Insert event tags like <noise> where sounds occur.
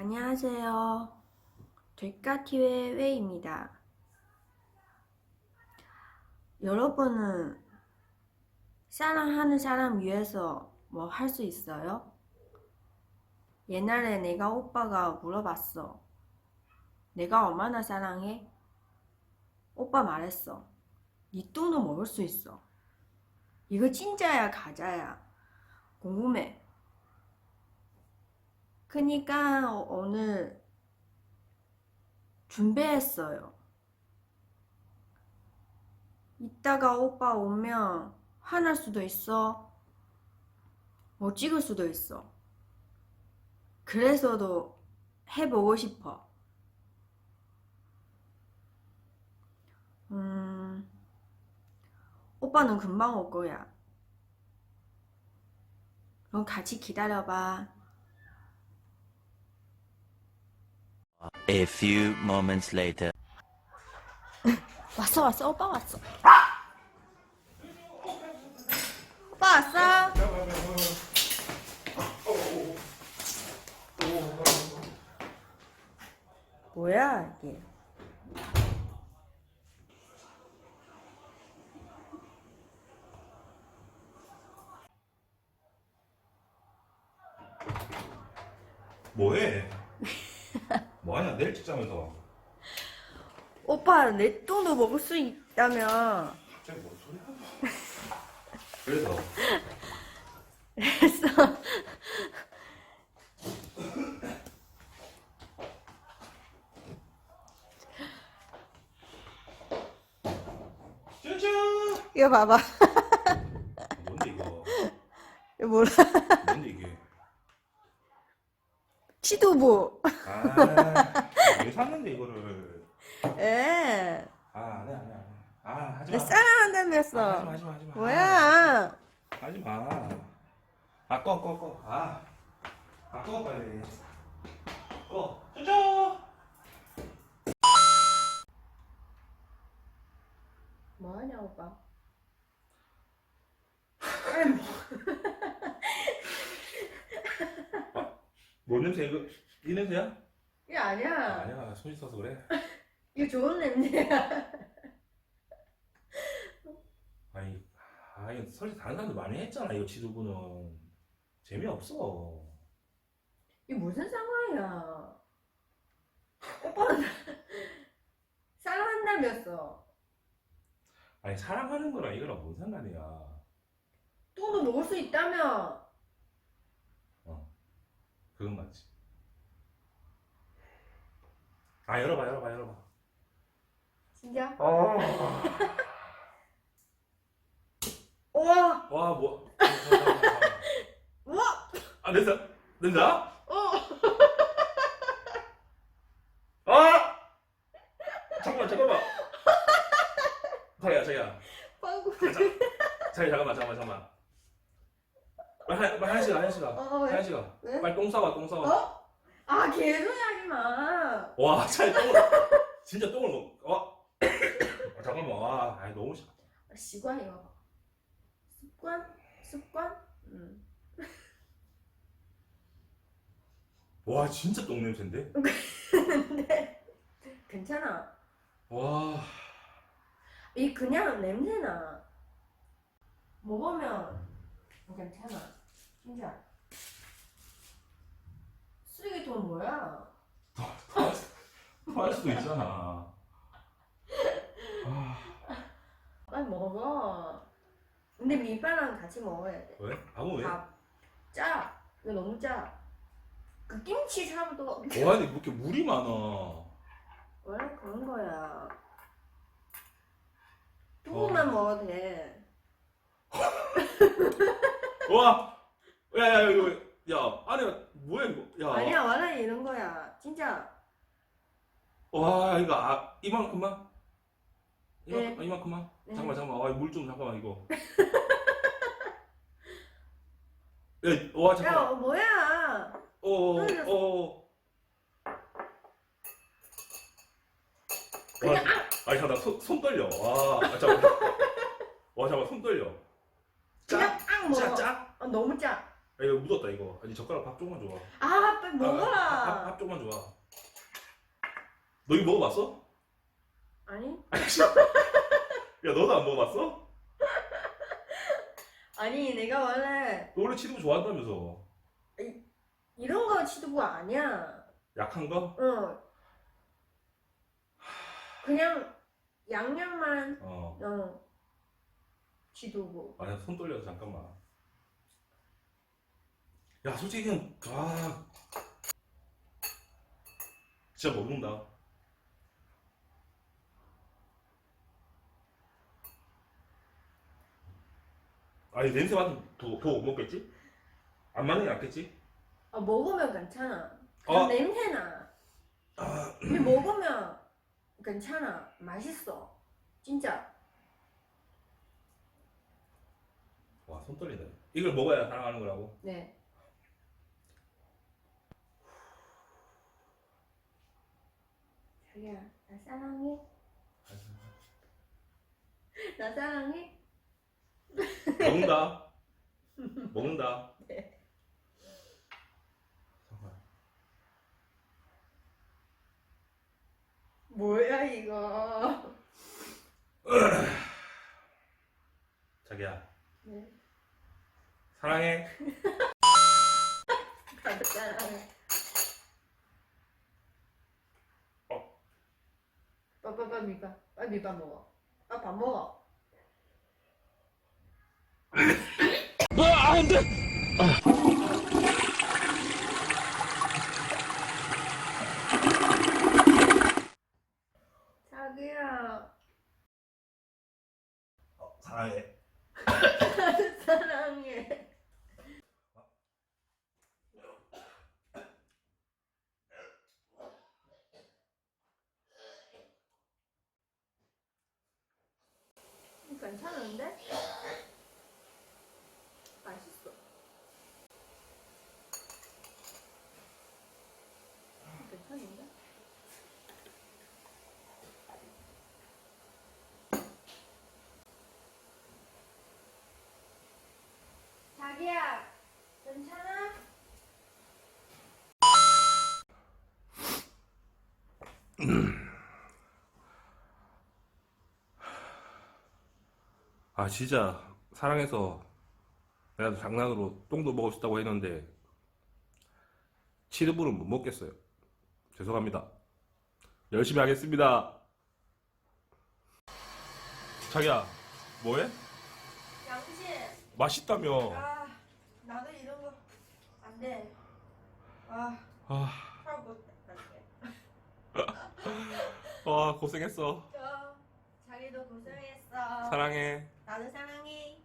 안녕하세요. 될까티의 웨이입니다. 여러분은 사랑하는 사람 위해서 뭐 할 수 있어요? 옛날에 내가 오빠가 물어봤어. 내가 얼마나 사랑해? 오빠 말했어. 네 똥도 먹을 수 있어. 이거 진짜야 가짜야? 궁금해. 그니까 어- 오늘 준비했어요. 이따가 오빠 오면 화날 수도 있어. 못 찍을 수도 있어. 그래서도 해보고 싶어. 음, 오빠는 금방 올 거야. 그럼 같이 기다려봐. A few moments later. 왔어 왔어 오빠 왔어 오빠 왔어 뭐야 이게 뭐해? <laughs> 뭐하냐? 내일 찍자면서 오빠 내 똥도 먹을 수 있다면. 갑자기 뭔 소리 하냐 그래서. 했어 쭈쭈! 이거 봐봐. 뭔데 이거? 이거 몰라. 뭔데 이게? 치도부. 아왜 샀는데 이거를 에 아 아니야 아니야 아니야. 아 하지마 내 사랑한다면서 아, 하지마 하지마 하지마. 뭐야? 하지마. 아꺼 꺼 꺼 아 아 꺼 빨리. 꺼. 쭈쭈 뭐하냐 오빠? 뭔 냄새 이거? 이 냄새야? 이거 아니야. 아니야 손 씻어서 그래. 이거 좋은 냄새야 아니 아 이거 솔직히 다른 사람들 많이 했잖아 이거 지두부는. 재미없어. 이게 무슨 상황이야? 오빠는 <laughs> 사랑한다면서. 아니 사랑하는 거랑 이거랑 뭔 상관이야? 똥도 먹을 수 있다며. 그건 맞지. 아 열어봐 열어봐 열어봐. 진짜? 어. <laughs> 우와. 와 뭐. 우와. <laughs> 아 냄새 냄새 아 어? 잠깐만 잠깐만. 자기야 자기야. 빵구. 자기 잠깐만 잠깐만 잠깐만. 빨리 한- 빨리 한시가 한시가 어, 왜? 왜? 빨리 똥 싸와 똥 싸와. 어? 아 개소리 하지 마 와 차에 똥을 진짜 똥을 먹 어? 아, <coughs> 잠깐만. 와 아이 너무 싫어 습관이야 습관? 습관? 응 <laughs> 와 진짜 똥 냄새인데? 근데 <laughs> 괜찮아. 와. 이 그냥 냄새나. 먹으면 괜찮아. 진짜 쓰레기통 뭐야? <laughs> 토할 수도 있잖아. 아, 빨리 먹어 근데 밀빵랑 같이 먹어야 돼 왜? 아무 왜? 밥. 짜. 이거 너무 짜. 그 김치 사람도 와 근데 왜 이렇게 물이 많아 원래 그런 거야. 조금만 먹어도 돼. <laughs> 와 야야 이거 야 안에 뭐야 이거 야 아니야 원래 이런 거야. 진짜. 와 이거 아 이만큼만 이만, 네. 이만큼만 네. 잠깐만 잠깐만 아, 물 좀 잠깐만 이거 야와 <laughs> 야 잠깐만 어, 뭐야? 어어어 그냥 아니 잠깐 손, 손 떨려 <laughs> 와 아, 잠깐 와 잠깐 손 떨려 그냥 앙 먹어. 짜 짜? 어, 너무 짜. 아, 이거 묻었다 이거 아니 젓가락 밥 조금만 줘봐 아 빨리 먹어라. 아, 밥, 밥 조금만 줘. 너 이거 먹어봤어? 아니 <laughs> 야 너도 안 먹어봤어? <laughs> 아니 내가 원래 너 원래 치즈부 좋아한다면서. 이런 거 치두부 아니야. 약한 거? 어. 그냥 양념만 어. 어 치두부. 아니야 손 떨려서 잠깐만. 야 솔직히 그냥 아 진짜 먹는다. 아니 냄새 맡으면 더못 먹겠지? 안 맞는 게 낫겠지? 아 먹으면 괜찮아. 그냥 어. 냄새나. 아, 근데 먹으면 괜찮아. 맛있어. 진짜. 와 손 떨리네. 이걸 먹어야 사랑하는 거라고. 네. 자기야, 나 사랑해. 나 사랑해. 먹는다. 먹는다. 네. 뭐야 이거? 자기야 네. 사랑해. 나도 사랑해. 어. 빨빨빨 밑밥. 빨리 밑밥 먹어. 아 밥 먹어. 자기야, 어, 사랑해. <laughs> 사랑해. 괜찮은데? 맛있어. 괜찮은데? 자기야, 괜찮아? 아 진짜 사랑해서 내가 장난으로 똥도 먹을 수 있다고 했는데 치즈부는 못 먹겠어요. 죄송합니다. 열심히 하겠습니다. 자기야 뭐해? 양신, 맛있다며. 아, 나도 이런 거 안 돼. 아, 아, 하고 갈게. 아 고생했어. 저, 자기도 고생했어. 사랑해. 나도 사랑해.